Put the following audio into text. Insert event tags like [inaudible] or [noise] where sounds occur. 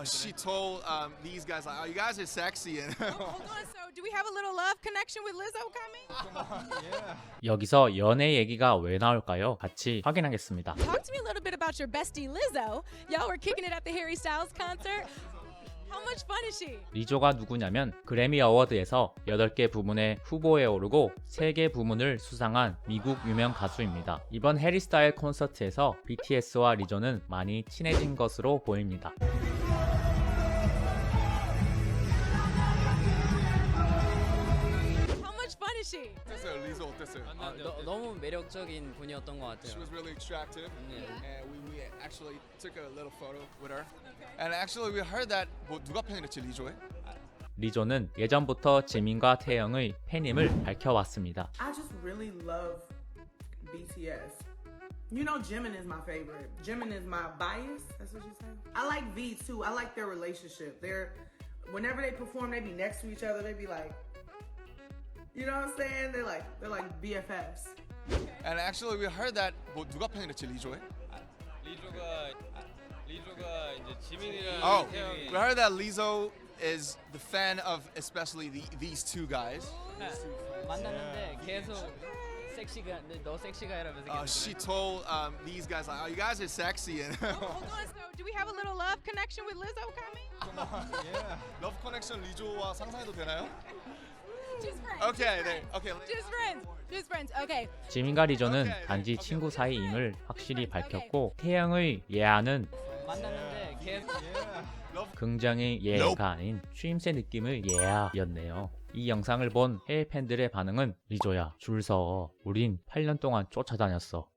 Uh, she told um, these guys, like, oh, you guys are sexy. And Hold on. So, do we have a little love connection with Lizzo coming? 여기서 연애 얘기가 왜 나올까요? 같이 확인하겠습니다. Talk to me a little bit about your bestie Lizzo. Y'all were kicking it at the Harry Styles concert. How much fun is she? 리조가 누구냐면 그래미 어워드에서 8개 부문에 후보에 오르고 3개 부문을 수상한 미국 유명 가수입니다. 이번 해리 스타일 콘서트에서 BTS와 리조는 많이 친해진 것으로 보입니다. she? 어땠어요, 리조 어땠어요? 아, 너, 너무 매력적인 분이었던 것 She 같아요. was really attractive, Yeah. and we, we actually took a little photo with her. And actually, we heard that 뭐 누가 팬이랬지 리조에? 리조는 예전부터 지민과 태영의 팬임을 밝혀왔습니다. I just really love BTS. You know, Jimin is my favorite. Jimin is my bias. That's what you say. I like V too. I like their relationship. They're whenever they perform, they be next to each other. They be like, you know what I'm saying? They're like they're like BFFs. And actually, we heard that 뭐 누가 팬이랬지 리조에? 리조가 리조가 이제 지민이랑 Oh, 태영이 we heard that Lizzo is the fan of especially the, these two guys. 만났는데 계속 섹시가 너 섹시가 이러면서 Uh, 계속 she 그래. told um, these guys, like, oh, you guys are sexy. [laughs] And Hold on. So, do we have a little love connection with Lizzo coming? [laughs] 러브 커넥션 리조와 상상해도 되나요? Just friends. Okay, 네, okay. Just friends. Just friends. Okay. 지민과 리조는 단지 친구. 사이임을 확실히 밝혔고 태영의 예아는 만났는데 계속 굉장히 예가 아닌 추임새 느낌의 예아였네요. 이 영상을 본 해외 팬들의 반응은 리조야 줄 서. 우린 8년 동안 쫓아다녔어.